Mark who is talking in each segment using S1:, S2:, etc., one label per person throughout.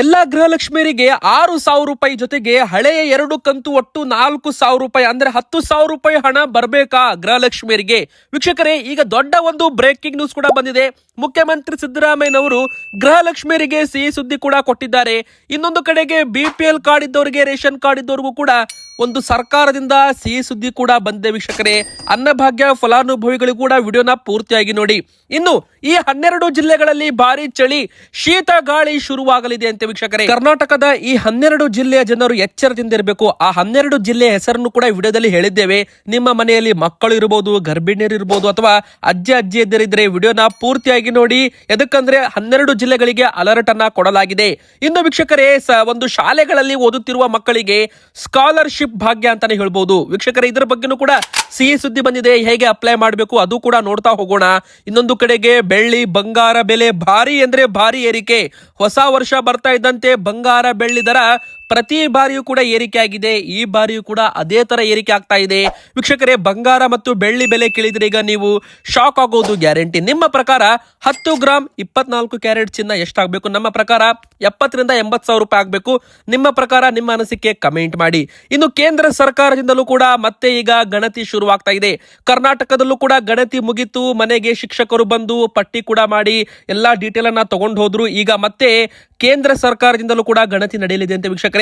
S1: ಎಲ್ಲಾ ಗೃಹಲಕ್ಷ್ಮಿಯರಿಗೆ ಆರು ಸಾವಿರ ರೂಪಾಯಿ ಜೊತೆಗೆ ಹಳೆಯ ಎರಡು ಕಂತು ಒಟ್ಟು ನಾಲ್ಕು ಸಾವಿರ ರೂಪಾಯಿ, ಅಂದ್ರೆ ಹತ್ತು ಸಾವಿರ ರೂಪಾಯಿ ಹಣ ಬರಬೇಕಾ ಗೃಹಲಕ್ಷ್ಮಿಯರಿಗೆ? ವೀಕ್ಷಕರೇ, ಈಗ ದೊಡ್ಡ ಒಂದು ಬ್ರೇಕಿಂಗ್ ನ್ಯೂಸ್ ಕೂಡ ಬಂದಿದೆ. ಮುಖ್ಯಮಂತ್ರಿ ಸಿದ್ದರಾಮಯ್ಯನವರು ಗೃಹಲಕ್ಷ್ಮಿಯರಿಗೆ ಸಿಹಿ ಸುದ್ದಿ ಕೂಡ ಕೊಟ್ಟಿದ್ದಾರೆ. ಇನ್ನೊಂದು ಕಡೆಗೆ ಬಿ ಪಿ ಎಲ್ ಕಾರ್ಡ್ ಇದ್ದವರಿಗೆ ರೇಷನ್ ಕಾರ್ಡ್ ಇದ್ದವರಿಗೂ ಕೂಡ ಒಂದು ಸರ್ಕಾರದಿಂದ ಸಿಹಿ ಸುದ್ದಿ ಕೂಡ ಬಂದೆ ವೀಕ್ಷಕರೇ. ಅನ್ನಭಾಗ್ಯ ಫಲಾನುಭವಿಗಳು ಕೂಡ ವಿಡಿಯೋನ ಪೂರ್ತಿಯಾಗಿ ನೋಡಿ. ಇನ್ನು ಈ ಹನ್ನೆರಡು ಜಿಲ್ಲೆಗಳಲ್ಲಿ ಭಾರಿ ಚಳಿ, ಶೀತ ಗಾಳಿ ಶುರುವಾಗಲಿದೆ ಅಂತ ವೀಕ್ಷಕರೇ. ಕರ್ನಾಟಕದ ಈ ಹನ್ನೆರಡು ಜಿಲ್ಲೆಯ ಜನರು ಎಚ್ಚರದಿಂದ ಇರಬೇಕು. ಆ ಹನ್ನೆರಡು ಜಿಲ್ಲೆಯ ಹೆಸರನ್ನು ಕೂಡ ವಿಡಿಯೋದಲ್ಲಿ ಹೇಳಿದ್ದೇವೆ. ನಿಮ್ಮ ಮನೆಯಲ್ಲಿ ಮಕ್ಕಳು ಇರಬಹುದು ಗರ್ಭಿಣಿಯರು ಇರಬಹುದು ಅಥವಾ ಅಜ್ಜ ಅಜ್ಜಿ ಇದ್ದರೆ ವಿಡಿಯೋನ ಪೂರ್ತಿಯಾಗಿ ನೋಡಿ. ಎದಕ್ಕಂದ್ರೆ ಹನ್ನೆರಡು ಜಿಲ್ಲೆಗಳಿಗೆ ಅಲರ್ಟ್ ಅನ್ನ ಕೊಡಲಾಗಿದೆ. ಇನ್ನು ವೀಕ್ಷಕರೇ ಒಂದು ಶಾಲೆಗಳಲ್ಲಿ ಓದುತ್ತಿರುವ ಮಕ್ಕಳಿಗೆ ಸ್ಕಾಲರ್ಶಿಪ್ ಭಾಗ್ಯ ಅಂತಾನೆ ಹೇಳ್ಬೋದು. ವೀಕ್ಷಕರೇ, ಇದರ ಬಗ್ಗೆನೂ ಕೂಡ ಸಿಹಿ ಸುದ್ದಿ ಬಂದಿದೆ. ಹೇಗೆ ಅಪ್ಲೈ ಮಾಡಬೇಕು ಅದು ಕೂಡ ನೋಡ್ತಾ ಹೋಗೋಣ. ಇನ್ನೊಂದು ಕಡೆಗೆ ಬೆಳ್ಳಿ, ಬಂಗಾರ ಬೆಲೆ ಭಾರಿ ಅಂದ್ರೆ ಭಾರಿ ಏರಿಕೆ. ಹೊಸ ವರ್ಷ ಬರ್ತಾ ಇದ್ದಂತೆ ಬಂಗಾರ ಬೆಳ್ಳಿ ದರ ಪ್ರತಿ ಬಾರಿಯೂ ಕೂಡ ಏರಿಕೆ ಆಗಿದೆ. ಈ ಬಾರಿಯೂ ಕೂಡ ಅದೇ ತರ ಏರಿಕೆ ಆಗ್ತಾ ಇದೆ. ವೀಕ್ಷಕರೇ, ಬಂಗಾರ ಮತ್ತು ಬೆಳ್ಳಿ ಬೆಲೆ ಕೇಳಿದ್ರೆ ಈಗ ನೀವು ಶಾಕ್ ಆಗೋದು ಗ್ಯಾರಂಟಿ. ನಿಮ್ಮ ಪ್ರಕಾರ ಹತ್ತು ಗ್ರಾಮ್ ಇಪ್ಪತ್ನಾಲ್ಕು ಕ್ಯಾರೆಟ್ ಚಿನ್ನ ಎಷ್ಟಾಗಬೇಕು? ನಮ್ಮ ಪ್ರಕಾರ ಎಪ್ಪತ್ತರಿಂದ ಎಂಬತ್ತು ಸಾವಿರ ರೂಪಾಯಿ ಆಗಬೇಕು. ನಿಮ್ಮ ಪ್ರಕಾರ ನಿಮ್ಮ ಅನಿಸಿಕೆ ಕಮೆಂಟ್ ಮಾಡಿ. ಇನ್ನು ಕೇಂದ್ರ ಸರ್ಕಾರದಿಂದಲೂ ಕೂಡ ಮತ್ತೆ ಈಗ ಗಣತಿ ಶುರುವಾಗ್ತಾ ಇದೆ. ಕರ್ನಾಟಕದಲ್ಲೂ ಕೂಡ ಗಣತಿ ಮುಗಿತು. ಮನೆಗೆ ಶಿಕ್ಷಕರು ಬಂದು ಪಟ್ಟಿ ಕೂಡ ಮಾಡಿ ಎಲ್ಲಾ ಡೀಟೇಲ್ ಅನ್ನ ತಗೊಂಡು ಹೋದ್ರು. ಈಗ ಮತ್ತೆ ಕೇಂದ್ರ ಸರ್ಕಾರದಿಂದಲೂ ಕೂಡ ಗಣತಿ ನಡೆಯಲಿದೆ ಅಂತ ವೀಕ್ಷಕರೇ.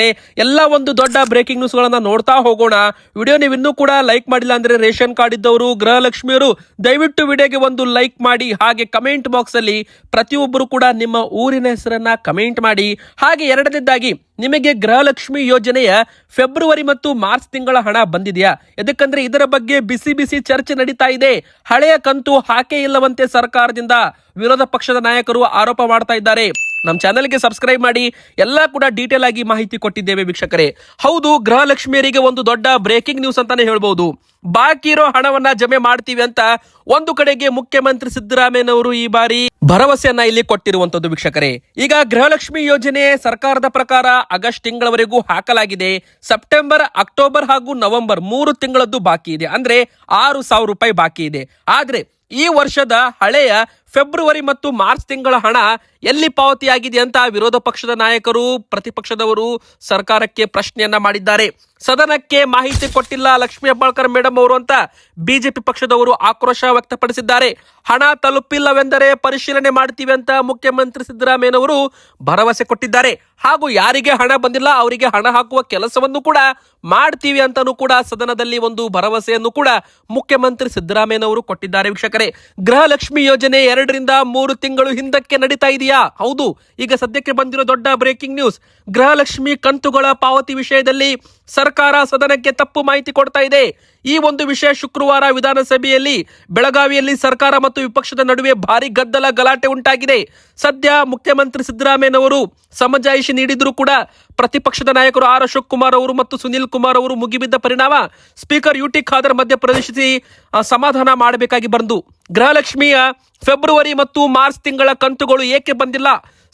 S1: ಎಲ್ಲ ಒಂದು ದೊಡ್ಡ ಬ್ರೇಕಿಂಗ್ ನ್ಯೂಸ್ ಗಳನ್ನ ನೋಡ್ತಾ ಹೋಗೋಣ. ವಿಡಿಯೋ ನೀವು ಇನ್ನೂ ಕೂಡ ಲೈಕ್ ಮಾಡಿಲ್ಲ ಅಂದ್ರೆ ರೇಷನ್ ಕಾರ್ಡ್ ಇದ್ದವರು ಗೃಹಲಕ್ಷ್ಮಿಯರು ದಯವಿಟ್ಟು ವಿಡಿಯೋಗೆ ಒಂದು ಲೈಕ್ ಮಾಡಿ. ಹಾಗೆ ಕಮೆಂಟ್ ಬಾಕ್ಸ್ ಅಲ್ಲಿ ಪ್ರತಿಯೊಬ್ಬರು ಕೂಡ ನಿಮ್ಮ ಊರಿನ ಹೆಸರನ್ನ ಕಮೆಂಟ್ ಮಾಡಿ. ಹಾಗೆ ಎರಡನೇದಾಗಿ, ನಿಮಗೆ ಗೃಹಲಕ್ಷ್ಮಿ ಯೋಜನೆಯ ಫೆಬ್ರವರಿ ಮತ್ತು ಮಾರ್ಚ್ ತಿಂಗಳ ಹಣ ಬಂದಿದೆಯಾ? ಯಾಕಂದ್ರೆ ಇದರ ಬಗ್ಗೆ ಬಿಸಿ ಬಿಸಿ ಚರ್ಚೆ ನಡೀತಾ ಇದೆ. ಹಳೆಯ ಕಂತು ಹಾಕೇ ಇಲ್ಲವಂತೆ ಸರ್ಕಾರದಿಂದ ವಿರೋಧ ಪಕ್ಷದ ನಾಯಕರು ಆರೋಪ ಮಾಡ್ತಾ ಇದ್ದಾರೆ. ನಮ್ಮ ಚಾನೆಲ್ಗೆ ಸಬ್ಸ್ಕ್ರೈಬ್ ಮಾಡಿ ಎಲ್ಲ ಕೂಡ ಡೀಟೇಲ್ ಆಗಿ ಮಾಹಿತಿ ಕೊಟ್ಟಿದ್ದೇವೆ ವೀಕ್ಷಕರೇ. ಹೌದು, ಗೃಹಲಕ್ಷ್ಮಿಯರಿಗೆ ಒಂದು ದೊಡ್ಡ ಬ್ರೇಕಿಂಗ್ ನ್ಯೂಸ್ ಅಂತಾನೆ ಹೇಳ್ಬೋದು. ಬಾಕಿ ಇರೋ ಹಣವನ್ನ ಜಮೆ ಮಾಡ್ತೀವಿ ಅಂತ ಒಂದು ಕಡೆಗೆ ಮುಖ್ಯಮಂತ್ರಿ ಸಿದ್ದರಾಮಯ್ಯನವರು ಈ ಬಾರಿ ಭರವಸೆಯನ್ನ ಇಲ್ಲಿ ಕೊಟ್ಟಿರುವಂತದ್ದು ವೀಕ್ಷಕರೇ. ಈಗ ಗೃಹಲಕ್ಷ್ಮಿ ಯೋಜನೆ ಸರ್ಕಾರದ ಪ್ರಕಾರ ಆಗಸ್ಟ್ ತಿಂಗಳವರೆಗೂ ಹಾಕಲಾಗಿದೆ. ಸೆಪ್ಟೆಂಬರ್, ಅಕ್ಟೋಬರ್ ಹಾಗೂ ನವೆಂಬರ್ ಮೂರು ತಿಂಗಳದ್ದು ಬಾಕಿ ಇದೆ. ಅಂದ್ರೆ ಆರು ಸಾವಿರ ರೂಪಾಯಿ ಬಾಕಿ ಇದೆ. ಆದ್ರೆ ಈ ವರ್ಷದ ಹಳೆಯ ಫೆಬ್ರವರಿ ಮತ್ತು ಮಾರ್ಚ್ ತಿಂಗಳ ಹಣ ಎಲ್ಲಿ ಪಾವತಿಯಾಗಿದೆ ಅಂತ ವಿರೋಧ ಪಕ್ಷದ ನಾಯಕರು, ಪ್ರತಿಪಕ್ಷದವರು ಸರ್ಕಾರಕ್ಕೆ ಪ್ರಶ್ನೆಯನ್ನ ಮಾಡಿದ್ದಾರೆ. ಸದನಕ್ಕೆ ಮಾಹಿತಿ ಕೊಟ್ಟಿಲ್ಲ ಲಕ್ಷ್ಮೀ ಹೆಬ್ಬಾಳ್ಕರ್ ಮೇಡಮ್ ಅವರು ಅಂತ ಬಿಜೆಪಿ ಪಕ್ಷದವರು ಆಕ್ರೋಶ ವ್ಯಕ್ತಪಡಿಸಿದ್ದಾರೆ. ಹಣ ತಲುಪಿಲ್ಲವೆಂದರೆ ಪರಿಶೀಲನೆ ಮಾಡ್ತೀವಿ ಅಂತ ಮುಖ್ಯಮಂತ್ರಿ ಸಿದ್ದರಾಮಯ್ಯನವರು ಭರವಸೆ ಕೊಟ್ಟಿದ್ದಾರೆ. ಹಾಗೂ ಯಾರಿಗೆ ಹಣ ಬಂದಿಲ್ಲ ಅವರಿಗೆ ಹಣ ಹಾಕುವ ಕೆಲಸವನ್ನು ಕೂಡ ಮಾಡ್ತೀವಿ ಅಂತಾನೂ ಕೂಡ ಸದನದಲ್ಲಿ ಒಂದು ಭರವಸೆಯನ್ನು ಕೂಡ ಮುಖ್ಯಮಂತ್ರಿ ಸಿದ್ದರಾಮಯ್ಯನವರು ಕೊಟ್ಟಿದ್ದಾರೆ ವೀಕ್ಷಕರೇ. ಗೃಹಲಕ್ಷ್ಮಿ ಯೋಜನೆ ಎರಡರಿಂದ ಮೂರು ತಿಂಗಳು ಹಿಂದಕ್ಕೆ ನಡೀತಾ ಇದೆಯಾ? ಹೌದು, ಈಗ ಸದ್ಯಕ್ಕೆ ಬಂದಿರೋ ದೊಡ್ಡ ಬ್ರೇಕಿಂಗ್ ನ್ಯೂಸ್ ಗೃಹಲಕ್ಷ್ಮಿ ಕಂತುಗಳ ಪಾವತಿ ವಿಷಯದಲ್ಲಿ ಸರ್ಕಾರ ಸದನಕ್ಕೆ ತಪ್ಪು ಮಾಹಿತಿ ಕೊಡ್ತಾ ಇದೆ. ಈ ಒಂದು ವಿಷಯ ಶುಕ್ರವಾರ ವಿಧಾನಸಭೆಯಲ್ಲಿ ಬೆಳಗಾವಿಯಲ್ಲಿ ಸರ್ಕಾರ ಮತ್ತು ವಿಪಕ್ಷದ ನಡುವೆ ಭಾರಿ ಗದ್ದಲ ಗಲಾಟೆ ಉಂಟಾಗಿದೆ. ಸದ್ಯ ಮುಖ್ಯಮಂತ್ರಿ ಸಿದ್ದರಾಮಯ್ಯನವರು ಸಮಜಾಯಿಷಿ ನೀಡಿದರೂ ಕೂಡ ಪ್ರತಿಪಕ್ಷದ ನಾಯಕರು ಆರ್ ಅಶೋಕ್ ಕುಮಾರ್ ಅವರು ಮತ್ತು ಸುನಿಲ್ ಕುಮಾರ್ ಅವರು ಮುಗಿಬಿದ್ದ ಪರಿಣಾಮ ಸ್ಪೀಕರ್ ಯುಟಿ ಖಾದರ್ ಮಧ್ಯ ಪ್ರವೇಶಿಸಿ ಸಮಾಧಾನ ಮಾಡಬೇಕಾಗಿ ಬಂದು. ಗೃಹಲಕ್ಷ್ಮಿಯ ಫೆಬ್ರವರಿ ಮತ್ತು ಮಾರ್ಚ್ ತಿಂಗಳ ಕಂತುಗಳು ಏಕೆ ಬಂದಿಲ್ಲ?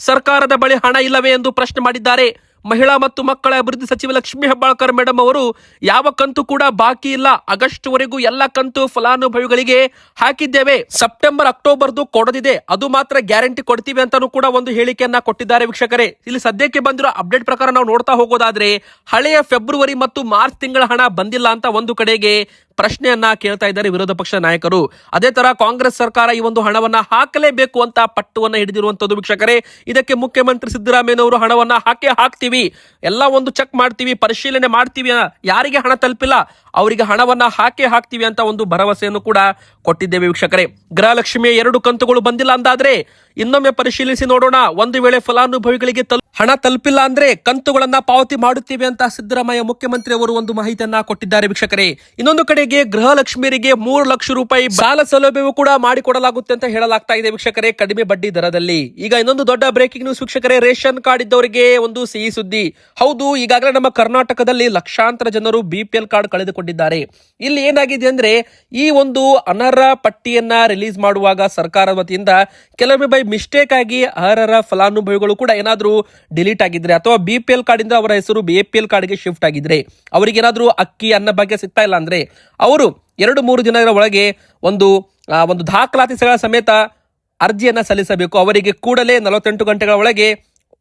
S1: ಸರ್ಕಾರದ ಬಳಿ ಹಣ ಇಲ್ಲವೇ ಎಂದು ಪ್ರಶ್ನೆ ಮಾಡಿದ್ದಾರೆ. ಮಹಿಳಾ ಮತ್ತು ಮಕ್ಕಳ ಅಭಿವೃದ್ಧಿ ಸಚಿವ ಲಕ್ಷ್ಮೀ ಹೆಬ್ಬಾಳ್ಕರ್ ಮೇಡಮ್ ಅವರು, ಯಾವ ಕಂತು ಕೂಡ ಬಾಕಿ ಇಲ್ಲ. ಆಗಸ್ಟ್ ವರೆಗೂ ಎಲ್ಲ ಕಂತು ಫಲಾನುಭವಿಗಳಿಗೆ ಹಾಕಿದ್ದೇವೆ. ಸೆಪ್ಟೆಂಬರ್, ಅಕ್ಟೋಬರ್ದು ಕೊಡದಿದೆ. ಅದು ಮಾತ್ರ ಗ್ಯಾರಂಟಿ ಕೊಡ್ತೀವಿ ಅಂತಾನೂ ಕೂಡ ಒಂದು ಹೇಳಿಕೆಯನ್ನ ಕೊಟ್ಟಿದ್ದಾರೆ ವೀಕ್ಷಕರೇ. ಇಲ್ಲಿ ಸದ್ಯಕ್ಕೆ ಬಂದಿರೋ ಅಪ್ಡೇಟ್ ಪ್ರಕಾರ ನಾವು ನೋಡ್ತಾ ಹೋಗೋದಾದ್ರೆ, ಹಳೆಯ ಫೆಬ್ರವರಿ ಮತ್ತು ಮಾರ್ಚ್ ತಿಂಗಳ ಹಣ ಬಂದಿಲ್ಲ ಅಂತ ಒಂದು ಕಡೆಗೆ ಪ್ರಶ್ನೆಯನ್ನ ಕೇಳ್ತಾ ಇದ್ದಾರೆ ವಿರೋಧ ಪಕ್ಷ ನಾಯಕರು. ಅದೇ ತರ ಕಾಂಗ್ರೆಸ್ ಸರ್ಕಾರ ಈ ಒಂದು ಹಣವನ್ನ ಹಾಕಲೇಬೇಕು ಅಂತ ಪಟ್ಟುವನ್ನ ಹಿಡಿದಿರುವಂತದ್ದು ವೀಕ್ಷಕರೇ. ಇದಕ್ಕೆ ಮುಖ್ಯಮಂತ್ರಿ ಸಿದ್ದರಾಮಯ್ಯನವರು ಹಣವನ್ನ ಹಾಕೇ ಹಾಕ್ತೀವಿ. ಎಲ್ಲ ಒಂದು ಚೆಕ್ ಮಾಡ್ತೀವಿ, ಪರಿಶೀಲನೆ ಮಾಡ್ತೀವಿ, ಯಾರಿಗೆ ಹಣ ತಲುಪಿಲ್ಲ, ಅವರಿಗೆ ಹಣವನ್ನ ಹಾಕೇ ಹಾಕ್ತೀವಿ ಅಂತ ಒಂದು ಭರವಸೆಯನ್ನು ಕೂಡ ಕೊಟ್ಟಿದ್ದೇವೆ ವೀಕ್ಷಕರೇ. ಗೃಹಲಕ್ಷ್ಮಿಯ ಎರಡು ಕಂತುಗಳು ಬಂದಿಲ್ಲ ಅಂದಾದ್ರೆ ಇನ್ನೊಮ್ಮೆ ಪರಿಶೀಲಿಸಿ ನೋಡೋಣ. ಒಂದು ವೇಳೆ ಫಲಾನುಭವಿಗಳಿಗೆ ಹಣ ತಲುಪಿಲ್ಲ ಅಂದ್ರೆ ಕಂತುಗಳನ್ನ ಪಾವತಿ ಮಾಡುತ್ತೇವೆ ಅಂತ ಸಿದ್ದರಾಮಯ್ಯ ಮುಖ್ಯಮಂತ್ರಿ ಅವರು ಒಂದು ಮಾಹಿತಿಯನ್ನ ಕೊಟ್ಟಿದ್ದಾರೆ ವೀಕ್ಷಕರೇ. ಇನ್ನೊಂದು ಕಡೆಗೆ ಗೃಹಲಕ್ಷ್ಮಿಯರಿಗೆ ಮೂರು ಲಕ್ಷ ರೂಪಾಯಿ ಸಾಲ ಸೌಲಭ್ಯವೂ ಕೂಡ ಮಾಡಿಕೊಡಲಾಗುತ್ತೆ ಅಂತ ಹೇಳಲಾಗ್ತಾ ಇದೆ ವೀಕ್ಷಕರೇ, ಕಡಿಮೆ ಬಡ್ಡಿ ದರದಲ್ಲಿ. ಈಗ ಇನ್ನೊಂದು ದೊಡ್ಡ ಬ್ರೇಕಿಂಗ್ ನ್ಯೂಸ್ ವೀಕ್ಷಕರೇ, ರೇಷನ್ ಕಾರ್ಡ್ ಇದ್ದವರಿಗೆ ಒಂದು ಸಿಹಿ ಸುದ್ದಿ. ಹೌದು, ಈಗಾಗಲೇ ನಮ್ಮ ಕರ್ನಾಟಕದಲ್ಲಿ ಲಕ್ಷಾಂತರ ಜನರು ಬಿಪಿಎಲ್ ಕಾರ್ಡ್ ಕಳೆದುಕೊಂಡಿದ್ದಾರೆ. ಇಲ್ಲಿ ಏನಾಗಿದೆ ಅಂದ್ರೆ ಈ ಒಂದು ಅನರ್ಹ ಪಟ್ಟಿಯನ್ನ ರಿಲೀಸ್ ಮಾಡುವಾಗ ಸರ್ಕಾರದ ವತಿಯಿಂದ ಕೆಲವೊಮ್ಮೆ ಮಿಸ್ಟೇಕ್ ಆಗಿ ಅರ್ಹರ ಫಲಾನುಭವಿಗಳು ಕೂಡ ಏನಾದರೂ ಡಿಲೀಟ್ ಆಗಿದ್ರೆ ಅಥವಾ ಬಿ ಪಿ ಎಲ್ ಕಾರ್ಡಿಂದ ಅವರ ಹೆಸರು ಬಿ ಎ ಪಿ ಎಲ್ ಕಾರ್ಡ್ಗೆ ಶಿಫ್ಟ್ ಆಗಿದ್ರೆ ಅವರಿಗೆ ಏನಾದರೂ ಅಕ್ಕಿ, ಅನ್ನ ಭಾಗ್ಯ ಸಿಗ್ತಾ ಇಲ್ಲ ಅಂದ್ರೆ ಅವರು ಎರಡು ಮೂರು ದಿನಗಳ ಒಳಗೆ ಒಂದು ಒಂದು ದಾಖಲಾತಿಗಳ ಸಮೇತ ಅರ್ಜಿಯನ್ನು ಸಲ್ಲಿಸಬೇಕು. ಅವರಿಗೆ ಕೂಡಲೇ ನಲವತ್ತೆಂಟು ಗಂಟೆಗಳ ಒಳಗೆ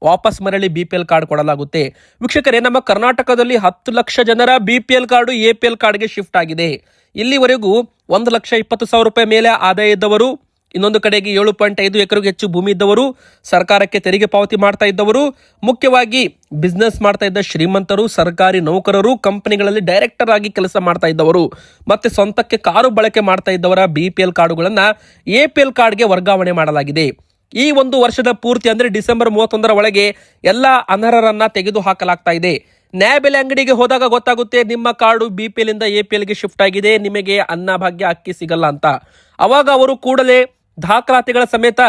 S1: ವಾಪಸ್ ಮರಳಿ ಬಿ ಪಿ ಎಲ್ ಕಾರ್ಡ್ ಕೊಡಲಾಗುತ್ತೆ. ವೀಕ್ಷಕರೇ, ನಮ್ಮ ಕರ್ನಾಟಕದಲ್ಲಿ ಹತ್ತು ಲಕ್ಷ ಜನರ B P L card A P L ಕಾರ್ಡ್ಗೆ ಶಿಫ್ಟ್ ಆಗಿದೆ. ಇಲ್ಲಿವರೆಗೂ ಒಂದು ಲಕ್ಷ ಇಪ್ಪತ್ತು ಸಾವಿರ ರೂಪಾಯಿ ಮೇಲೆ ಆದಾಯ ಇದ್ದವರು ಇನ್ನೊಂದು ಕಡೆಗೆ ಏಳು ಪಾಯಿಂಟ್ ಐದು ಎಕರೆಗೂ ಹೆಚ್ಚು ಭೂಮಿ ಇದ್ದವರು ಸರ್ಕಾರಕ್ಕೆ ತೆರಿಗೆ ಪಾವತಿ ಮಾಡ್ತಾ ಇದ್ದವರು, ಮುಖ್ಯವಾಗಿ ಬಿಸ್ನೆಸ್ ಮಾಡ್ತಾ ಇದ್ದ ಶ್ರೀಮಂತರು, ಸರ್ಕಾರಿ ನೌಕರರು, ಕಂಪನಿಗಳಲ್ಲಿ ಡೈರೆಕ್ಟರ್ ಆಗಿ ಕೆಲಸ ಮಾಡ್ತಾ ಇದ್ದವರು, ಮತ್ತೆ ಸ್ವಂತಕ್ಕೆ ಕಾರು ಬಳಕೆ ಮಾಡ್ತಾ ಇದ್ದವರ ಬಿ ಪಿ ಎಲ್ ಕಾರ್ಡುಗಳನ್ನು ಎ ಪಿ ಎಲ್ ಕಾರ್ಡ್ಗೆ ವರ್ಗಾವಣೆ ಮಾಡಲಾಗಿದೆ. ಈ ಒಂದು ವರ್ಷದ ಪೂರ್ತಿ ಅಂದ್ರೆ ಡಿಸೆಂಬರ್ ಮೂವತ್ತೊಂದರ ಒಳಗೆ ಎಲ್ಲ ಅನರ್ಹರನ್ನ ತೆಗೆದು ಹಾಕಲಾಗ್ತಾ ಇದೆ. ನ್ಯಾಯಬೆಲೆ ಅಂಗಡಿಗೆ ಹೋದಾಗ ಗೊತ್ತಾಗುತ್ತೆ ನಿಮ್ಮ ಕಾರ್ಡು ಬಿ ಪಿ ಎಲ್ ಇಂದ ಎ ಪಿ ಎಲ್ಗೆ ಶಿಫ್ಟ್ ಆಗಿದೆ, ನಿಮಗೆ ಅನ್ನಭಾಗ್ಯ ಅಕ್ಕಿ ಸಿಗಲ್ಲ ಅಂತ. ಅವಾಗ ಅವರು ಕೂಡಲೇ ದಾಖಲಾತಿಗಳ ಸಮೇತ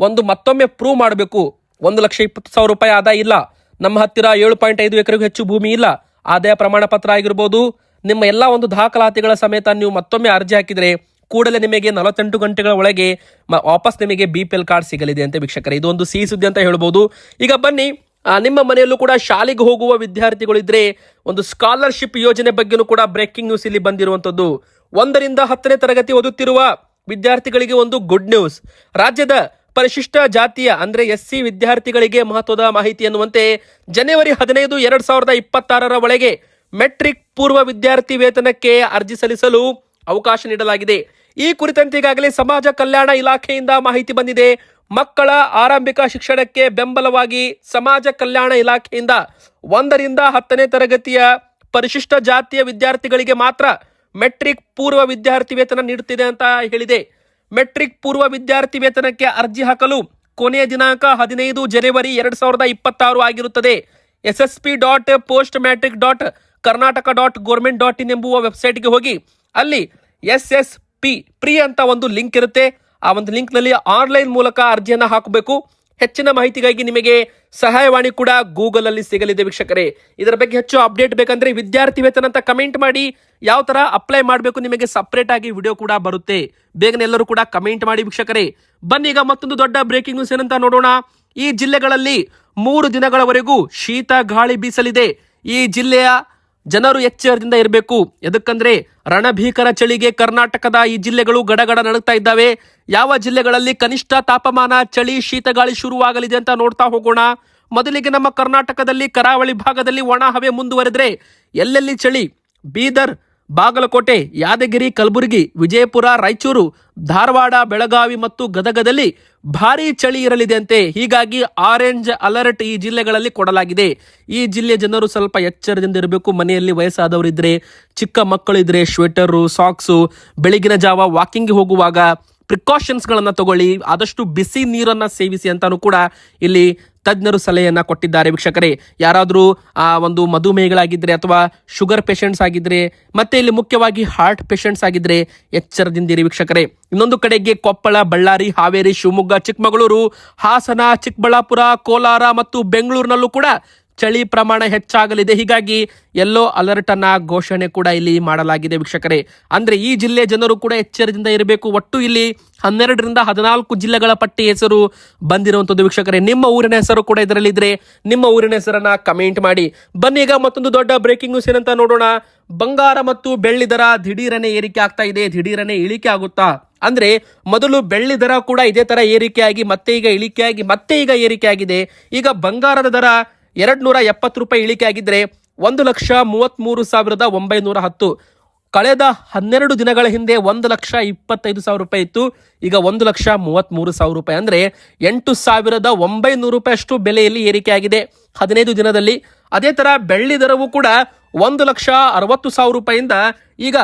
S1: ಒಂದು ಮತ್ತೊಮ್ಮೆ ಪ್ರೂವ್ ಮಾಡಬೇಕು. ಒಂದು ಲಕ್ಷ ಇಪ್ಪತ್ತು ಸಾವಿರ ರೂಪಾಯಿ ಆದಾಯ ಇಲ್ಲ. ನಮ್ಮ ಹತ್ತಿರ ಏಳು ಪಾಯಿಂಟ್ ಐದು ಎಕರೆಗೂ ಹೆಚ್ಚು ಭೂಮಿ ಇಲ್ಲ. ಆದಾಯ ಪ್ರಮಾಣ ಪತ್ರ ಆಗಿರ್ಬೋದು. ನಿಮ್ಮ ಎಲ್ಲ ಒಂದು ದಾಖಲಾತಿಗಳ ಸಮೇತ ನೀವು ಮತ್ತೊಮ್ಮೆ ಅರ್ಜಿ ಹಾಕಿದರೆ ಕೂಡಲೇ ನಿಮಗೆ ನಲವತ್ತೆಂಟು ಗಂಟೆಗಳ ಒಳಗೆ ವಾಪಸ್ ನಿಮಗೆ ಬಿ ಪಿ ಎಲ್ ಕಾರ್ಡ್ ಸಿಗಲಿದೆ ಅಂತ ವೀಕ್ಷಕರೇ. ಇದು ಒಂದು ಸಿಹಿ ಸುದ್ದಿ ಅಂತ ಹೇಳ್ಬೋದು. ಈಗ ಬನ್ನಿ ನಿಮ್ಮ ಮನೆಯಲ್ಲೂ ಕೂಡ ಶಾಲೆಗೆ ಹೋಗುವ ವಿದ್ಯಾರ್ಥಿಗಳಿದ್ರೆ ಒಂದು ಸ್ಕಾಲರ್ಶಿಪ್ ಯೋಜನೆ ಬಗ್ಗೆನೂ ಕೂಡ ಬ್ರೇಕಿಂಗ್ ನ್ಯೂಸ್ ಇಲ್ಲಿ ಬಂದಿರುವಂತದ್ದು ಒಂದರಿಂದ ಹತ್ತನೇ ತರಗತಿ ಓದುತ್ತಿರುವ ವಿದ್ಯಾರ್ಥಿಗಳಿಗೆ ಒಂದು ಗುಡ್ ನ್ಯೂಸ್ ರಾಜ್ಯದ ಪರಿಶಿಷ್ಟ ಜಾತಿಯ, ಅಂದ್ರೆ ಎಸ್ ಸಿ ವಿದ್ಯಾರ್ಥಿಗಳಿಗೆ ಮಹತ್ವದ ಮಾಹಿತಿ ಎನ್ನುವಂತೆ ಜನವರಿ ಹದಿನೈದು ಎರಡು ಸಾವಿರದ ಇಪ್ಪತ್ತಾರರ ಒಳಗೆ ಮೆಟ್ರಿಕ್ ಪೂರ್ವ ವಿದ್ಯಾರ್ಥಿ ವೇತನಕ್ಕೆ ಅರ್ಜಿ ಸಲ್ಲಿಸಲು ಅವಕಾಶ ನೀಡಲಾಗಿದೆ. ಈ ಕುರಿತಂತೆ ಈಗಾಗಲೇ ಸಮಾಜ ಕಲ್ಯಾಣ ಇಲಾಖೆಯಿಂದ ಮಾಹಿತಿ ಬಂದಿದೆ. ಮಕ್ಕಳ ಆರಂಭಿಕ ಶಿಕ್ಷಣಕ್ಕೆ ಬೆಂಬಲವಾಗಿ ಸಮಾಜ ಕಲ್ಯಾಣ ಇಲಾಖೆಯಿಂದ ಒಂದರಿಂದ ಹತ್ತನೇ ತರಗತಿಯ ಪರಿಶಿಷ್ಟ ಜಾತಿಯ ವಿದ್ಯಾರ್ಥಿಗಳಿಗೆ ಮಾತ್ರ ಮೆಟ್ರಿಕ್ ಪೂರ್ವ ವಿದ್ಯಾರ್ಥಿ ವೇತನ ನೀಡುತ್ತಿದೆ ಅಂತ ಹೇಳಿದೆ. ಮೆಟ್ರಿಕ್ ಪೂರ್ವ ವಿದ್ಯಾರ್ಥಿ ವೇತನಕ್ಕೆ ಅರ್ಜಿ ಹಾಕಲು ಕೊನೆಯ ದಿನಾಂಕ ಹದಿನೈದು ಜನವರಿ ಎರಡ್ ಸಾವಿರದ ಇಪ್ಪತ್ತಾರು ಆಗಿರುತ್ತದೆ. S S P dot post matric dot Karnataka dot government dot in ಎಂಬುವ ವೆಬ್ಸೈಟ್ಗೆ ಹೋಗಿ, ಅಲ್ಲಿ ಎಸ್ ಎಸ್ ಪಿ ಪ್ರೀ ಅಂತ ಒಂದು ಲಿಂಕ್ ಇರುತ್ತೆ. ಆ ಒಂದು ಲಿಂಕ್ನಲ್ಲಿ ಆನ್ಲೈನ್ ಮೂಲಕ ಅರ್ಜಿಯನ್ನು ಹಾಕಬೇಕು. ಹೆಚ್ಚಿನ ಮಾಹಿತಿಗಾಗಿ ನಿಮಗೆ ಸಹಾಯವಾಣಿ ಕೂಡ ಗೂಗಲ್ ಅಲ್ಲಿ ಸಿಗಲಿದೆ ವೀಕ್ಷಕರೇ. ಇದರ ಬಗ್ಗೆ ಹೆಚ್ಚು ಅಪ್ಡೇಟ್ ಬೇಕಂದ್ರೆ ವಿದ್ಯಾರ್ಥಿ ವೇತನ ಅಂತ ಕಮೆಂಟ್ ಮಾಡಿ. ಯಾವ ತರ ಅಪ್ಲೈ ಮಾಡಬೇಕು ನಿಮಗೆ ಸಪರೇಟ್ ಆಗಿ ವಿಡಿಯೋ ಕೂಡ ಬರುತ್ತೆ. ಬೇಗನೆ ಎಲ್ಲರೂ ಕೂಡ ಕಮೆಂಟ್ ಮಾಡಿ ವೀಕ್ಷಕರೇ. ಬನ್ನಿ ಈಗ ಮತ್ತೊಂದು ದೊಡ್ಡ ಬ್ರೇಕಿಂಗ್ ನ್ಯೂಸ್ ಏನಂತ ನೋಡೋಣ. ಈ ಜಿಲ್ಲೆಗಳಲ್ಲಿ ಮೂರು ದಿನಗಳವರೆಗೂ ಶೀತ ಗಾಳಿ ಬೀಸಲಿದೆ. ಈ ಜಿಲ್ಲೆಯ ಜನರು ಎಚ್ಚರದಿಂದ ಇರಬೇಕು. ಎದಕ್ಕಂದ್ರೆ ರಣಭೀಕರ ಚಳಿಗೆ ಕರ್ನಾಟಕದ ಈ ಜಿಲ್ಲೆಗಳು ಗಡಗಡ ನಡುಗ್ತಾ ಇದ್ದಾವೆ. ಯಾವ ಜಿಲ್ಲೆಗಳಲ್ಲಿ ಕನಿಷ್ಠ ತಾಪಮಾನ, ಚಳಿ, ಶೀತಗಾಳಿ ಶುರುವಾಗಲಿದೆ ಅಂತ ನೋಡ್ತಾ ಹೋಗೋಣ. ಮೊದಲಿಗೆ ನಮ್ಮ ಕರ್ನಾಟಕದಲ್ಲಿ ಕರಾವಳಿ ಭಾಗದಲ್ಲಿ ಒಣ ಹವೆ ಮುಂದುವರೆದ್ರೆ ಎಲ್ಲೆಲ್ಲಿ ಚಳಿ? ಬೀದರ್ ಬಾಗಲಕೋಟೆ, ಯಾದಗಿರಿ, ಕಲಬುರಗಿ, ವಿಜಯಪುರ, ರಾಯಚೂರು, ಧಾರವಾಡ, ಬೆಳಗಾವಿ ಮತ್ತು ಗದಗದಲ್ಲಿ ಭಾರೀ ಚಳಿ ಇರಲಿದೆ ಅಂತೆ ಹೀಗಾಗಿ ಆರೆಂಜ್ ಅಲರ್ಟ್ ಈ ಜಿಲ್ಲೆಗಳಲ್ಲಿ ಕೊಡಲಾಗಿದೆ. ಈ ಜಿಲ್ಲೆಯ ಜನರು ಸ್ವಲ್ಪ ಎಚ್ಚರದಿಂದ ಇರಬೇಕು. ಮನೆಯಲ್ಲಿ ವಯಸ್ಸಾದವರಿದ್ರೆ, ಚಿಕ್ಕ ಮಕ್ಕಳಿದ್ರೆ, ಸ್ವೆಟರು, ಸಾಕ್ಸು, ಬೆಳಗಿನ ಜಾವ ವಾಕಿಂಗ್ ಹೋಗುವಾಗ ಪ್ರಿಕಾಷನ್ಸ್ಗಳನ್ನು ತಗೊಳ್ಳಿ, ಆದಷ್ಟು ಬಿಸಿ ನೀರನ್ನು ಸೇವಿಸಿ ಅಂತಾನು ಕೂಡ ಇಲ್ಲಿ ತಜ್ಞರು ಸಲಹೆಯನ್ನು ಕೊಟ್ಟಿದ್ದಾರೆ. ವೀಕ್ಷಕರೇ, ಯಾರಾದರೂ, ಆ, ಒಂದು ಮಧುಮೇಹಗಳಾಗಿದ್ರೆ ಅಥವಾ ಶುಗರ್ ಪೇಷಂಟ್ಸ್ ಆಗಿದ್ರೆ, ಮತ್ತೆ ಇಲ್ಲಿ ಮುಖ್ಯವಾಗಿ ಹಾರ್ಟ್ ಪೇಷಂಟ್ಸ್ ಆಗಿದ್ರೆ ಎಚ್ಚರದಿಂದಿರಿ ವೀಕ್ಷಕರೇ. ಇನ್ನೊಂದು ಕಡೆಗೆ ಕೊಪ್ಪಳ, ಬಳ್ಳಾರಿ, ಹಾವೇರಿ, ಶಿವಮೊಗ್ಗ, ಚಿಕ್ಕಮಗಳೂರು, ಹಾಸನ, ಚಿಕ್ಕಬಳ್ಳಾಪುರ, ಕೋಲಾರ ಮತ್ತು ಬೆಂಗಳೂರಿನಲ್ಲೂ ಕೂಡ ಚಳಿ ಪ್ರಮಾಣ ಹೆಚ್ಚಾಗಲಿದೆ. ಹೀಗಾಗಿ ಎಲ್ಲೋ ಅಲರ್ಟ್ ಅನ್ನ ಘೋಷಣೆ ಕೂಡ ಇಲ್ಲಿ ಮಾಡಲಾಗಿದೆ ವೀಕ್ಷಕರೇ. ಅಂದ್ರೆ ಈ ಜಿಲ್ಲೆ ಜನರು ಕೂಡ ಎಚ್ಚರದಿಂದ ಇರಬೇಕು. ಒಟ್ಟು ಇಲ್ಲಿ ಹನ್ನೆರಡರಿಂದ ಹದಿನಾಲ್ಕು ಜಿಲ್ಲೆಗಳ ಪಟ್ಟಿ ಹೆಸರು ಬಂದಿರುವಂತದ್ದು ವೀಕ್ಷಕರೇ. ನಿಮ್ಮ ಊರಿನ ಹೆಸರು ಕೂಡ ಇದರಲ್ಲಿ ಇದ್ರೆ ನಿಮ್ಮ ಊರಿನ ಹೆಸರನ್ನ ಕಮೆಂಟ್ ಮಾಡಿ. ಬನ್ನಿ ಈಗ ಮತ್ತೊಂದು ದೊಡ್ಡ ಬ್ರೇಕಿಂಗ್ ನ್ಯೂಸ್ ಏನಂತ ನೋಡೋಣ. ಬಂಗಾರ ಮತ್ತು ಬೆಳ್ಳಿ ದರ ದಿಢೀರನೆ ಏರಿಕೆ ಆಗ್ತಾ ಇದೆ. ದಿಢೀರನೆ ಇಳಿಕೆ ಆಗುತ್ತಾ? ಅಂದ್ರೆ ಮೊದಲು ಬೆಳ್ಳಿ ದರ ಕೂಡ ಇದೇ ತರ ಏರಿಕೆಯಾಗಿ, ಮತ್ತೆ ಈಗ ಇಳಿಕೆಯಾಗಿ, ಮತ್ತೆ ಈಗ ಏರಿಕೆ ಆಗಿದೆ ಈಗ ಬಂಗಾರದ ದರ ಎರಡ್ ನೂರ ಎಪ್ಪತ್ತು ರೂಪಾಯಿ ಇಳಿಕೆ ಆಗಿದ್ರೆ ಒಂದು ಲಕ್ಷ ಮೂವತ್ತ್ಮೂರು ಸಾವಿರದ ಒಂಬೈನೂರ ಹತ್ತು. ಕಳೆದ ಹನ್ನೆರಡು ದಿನಗಳ ಹಿಂದೆ ಒಂದು ಲಕ್ಷ ಇಪ್ಪತ್ತೈದು ಸಾವಿರ ರೂಪಾಯಿ ಇತ್ತು. ಈಗ ಒಂದು ಲಕ್ಷ ಮೂವತ್ತ್ಮೂರು ಸಾವಿರ ರೂಪಾಯಿ ಅಂದರೆ ಎಂಟು ಸಾವಿರದ ಒಂಬೈನೂರು ರೂಪಾಯಿ ಅಷ್ಟು ಬೆಲೆಯಲ್ಲಿ ಏರಿಕೆಯಾಗಿದೆ ಹದಿನೈದು ದಿನದಲ್ಲಿ ಅದೇ ಥರ ಬೆಳ್ಳಿ ದರವು ಕೂಡ ಒಂದು ಲಕ್ಷ ಅರವತ್ತು ಸಾವಿರ ರೂಪಾಯಿಂದ ಈಗ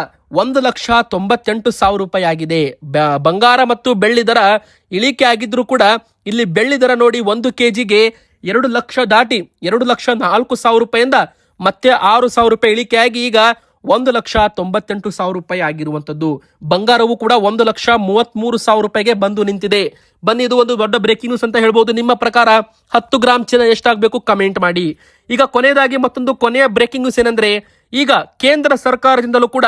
S1: ಒಂದು ಲಕ್ಷ ತೊಂಬತ್ತೆಂಟು ಸಾವಿರ ರೂಪಾಯಿ ಆಗಿದೆ. ಬಂಗಾರ ಮತ್ತು ಬೆಳ್ಳಿ ದರ ಇಳಿಕೆ ಆಗಿದ್ರೂ ಕೂಡ ಇಲ್ಲಿ ಬೆಳ್ಳಿ ದರ ನೋಡಿ ಒಂದು ಕೆ ಜಿಗೆ ಎರಡು ಲಕ್ಷ ದಾಟಿ ಎರಡು ಲಕ್ಷ ನಾಲ್ಕು ಸಾವಿರ ರೂಪಾಯಿಂದ ಮತ್ತೆ ಆರು ಸಾವಿರ ರೂಪಾಯಿ ಇಳಿಕೆಯಾಗಿ ಈಗ ಒಂದು ಲಕ್ಷ ತೊಂಬತ್ತೆಂಟು ಸಾವಿರ ರೂಪಾಯಿ ಆಗಿರುವಂತದ್ದು ಬಂಗಾರವು ಕೂಡ ಒಂದು ಲಕ್ಷ ಮೂವತ್ತ್ಮೂರು ಸಾವಿರ ರೂಪಾಯಿಗೆ ಬಂದು ನಿಂತಿದೆ. ಬನ್ನಿ, ಇದು ಒಂದು ದೊಡ್ಡ ಬ್ರೇಕಿಂಗ್ ನ್ಯೂಸ್ ಅಂತ ಹೇಳ್ಬೋದು. ನಿಮ್ಮ ಪ್ರಕಾರ ಹತ್ತು ಗ್ರಾಮ್ ಚಿನ್ನ ಎಷ್ಟಾಗಬೇಕು ಕಮೆಂಟ್ ಮಾಡಿ. ಈಗ ಕೊನೆಯದಾಗಿ ಮತ್ತೊಂದು ಕೊನೆಯ ಬ್ರೇಕಿಂಗ್ ನ್ಯೂಸ್ ಏನಂದ್ರೆ, ಈಗ ಕೇಂದ್ರ ಸರ್ಕಾರದಿಂದಲೂ ಕೂಡ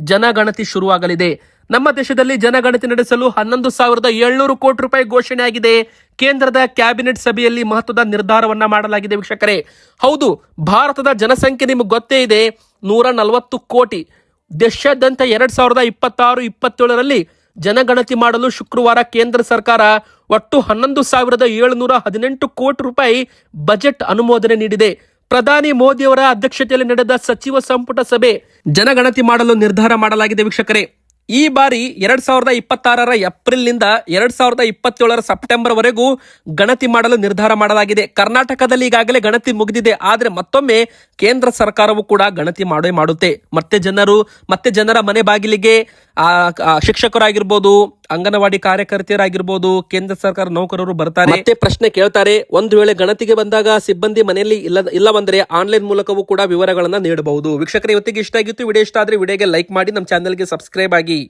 S1: ಜನಗಣತಿ ಶುರುವಾಗಲಿದೆ. ನಮ್ಮ ದೇಶದಲ್ಲಿ ಜನಗಣತಿ ನಡೆಸಲು ಹನ್ನೊಂದು ಸಾವಿರದ ಏಳ್ನೂರು ಕೋಟಿ ರೂಪಾಯಿ ಘೋಷಣೆಯಾಗಿದೆ. ಕೇಂದ್ರದ ಕ್ಯಾಬಿನೆಟ್ ಸಭೆಯಲ್ಲಿ ಮಹತ್ವದ ನಿರ್ಧಾರವನ್ನ ಮಾಡಲಾಗಿದೆ ವೀಕ್ಷಕರೇ. ಹೌದು, ಭಾರತದ ಜನಸಂಖ್ಯೆ ನಿಮಗೆ ಗೊತ್ತೇ ಇದೆ. ನೂರ ನಲವತ್ತು ಕೋಟಿ, ದೇಶಾದ್ಯಂತ ಎರಡ್ ಸಾವಿರದ ಇಪ್ಪತ್ತಾರು, ಇಪ್ಪತ್ತೇಳರಲ್ಲಿ ಜನಗಣತಿ ಮಾಡಲು ಶುಕ್ರವಾರ ಕೇಂದ್ರ ಸರ್ಕಾರ ಒಟ್ಟು ಹನ್ನೊಂದು ಸಾವಿರದ ಏಳುನೂರ ಹದಿನೆಂಟು ಕೋಟಿ ರೂಪಾಯಿ ಬಜೆಟ್ ಅನುಮೋದನೆ ನೀಡಿದೆ. ಪ್ರಧಾನಿ ಮೋದಿಯವರ ಅಧ್ಯಕ್ಷತೆಯಲ್ಲಿ ನಡೆದ ಸಚಿವ ಸಂಪುಟ ಸಭೆ ಜನಗಣತಿ ಮಾಡಲು ನಿರ್ಧಾರ ಮಾಡಲಾಗಿದೆ ವೀಕ್ಷಕರೇ. ಈ ಬಾರಿ ಎರಡ್ ಸಾವಿರದ ಇಪ್ಪತ್ತಾರರ ಏಪ್ರಿಲ್ನಿಂದ ಎರಡ್ ಸಾವಿರದ ಇಪ್ಪತ್ತೇಳರ ಸೆಪ್ಟೆಂಬರ್ ವರೆಗೂ ಗಣತಿ ಮಾಡಲು ನಿರ್ಧಾರ ಮಾಡಲಾಗಿದೆ. ಕರ್ನಾಟಕದಲ್ಲಿ ಈಗಾಗಲೇ ಗಣತಿ ಮುಗಿದಿದೆ. ಆದರೆ ಮತ್ತೊಮ್ಮೆ ಕೇಂದ್ರ ಸರ್ಕಾರವು ಕೂಡ ಗಣತಿ ಮಾಡೇ ಮಾಡುತ್ತೆ. ಮತ್ತೆ ಜನರು, ಮತ್ತೆ ಜನರ ಮನೆ ಬಾಗಿಲಿಗೆ ಶಿಕ್ಷಕರಾಗಿರ್ಬೋದು ಅಂಗನವಾಡಿ ಕಾರ್ಯಕರ್ತೆಯರಾಗಿರ್ಬೋದು, ಕೇಂದ್ರ ಸರ್ಕಾರ ನೌಕರರು ಬರ್ತಾರೆ. ಮತ್ತೆ ಪ್ರಶ್ನೆ ಕೇಳ್ತಾರೆ, ಒಂದು ವೇಳೆ ಗಣತಿಗೆ ಬಂದಾಗ ಸಿಬ್ಬಂದಿ ಮನೆಯಲ್ಲಿ ಇಲ್ಲ, ಇಲ್ಲವಂದ್ರೆ ಆನ್ಲೈನ್ ಮೂಲಕವೂ ಕೂಡ ವಿವರಗಳನ್ನ ನೀಡಬಹುದು. ವೀಕ್ಷಕರ, ಇವತ್ತಿಗೆ ಇಷ್ಟ ಆಗಿತ್ತು, ವಿಡಿಯೋ ಇಷ್ಟ ಆದ್ರೆ ವಿಡಿಯೋಗೆ ಲೈಕ್ ಮಾಡಿ, ನಮ್ಮ ಚಾನಲ್ಗೆ ಸಬ್ಸ್ಕ್ರೈಬ್ ಆಗಿ.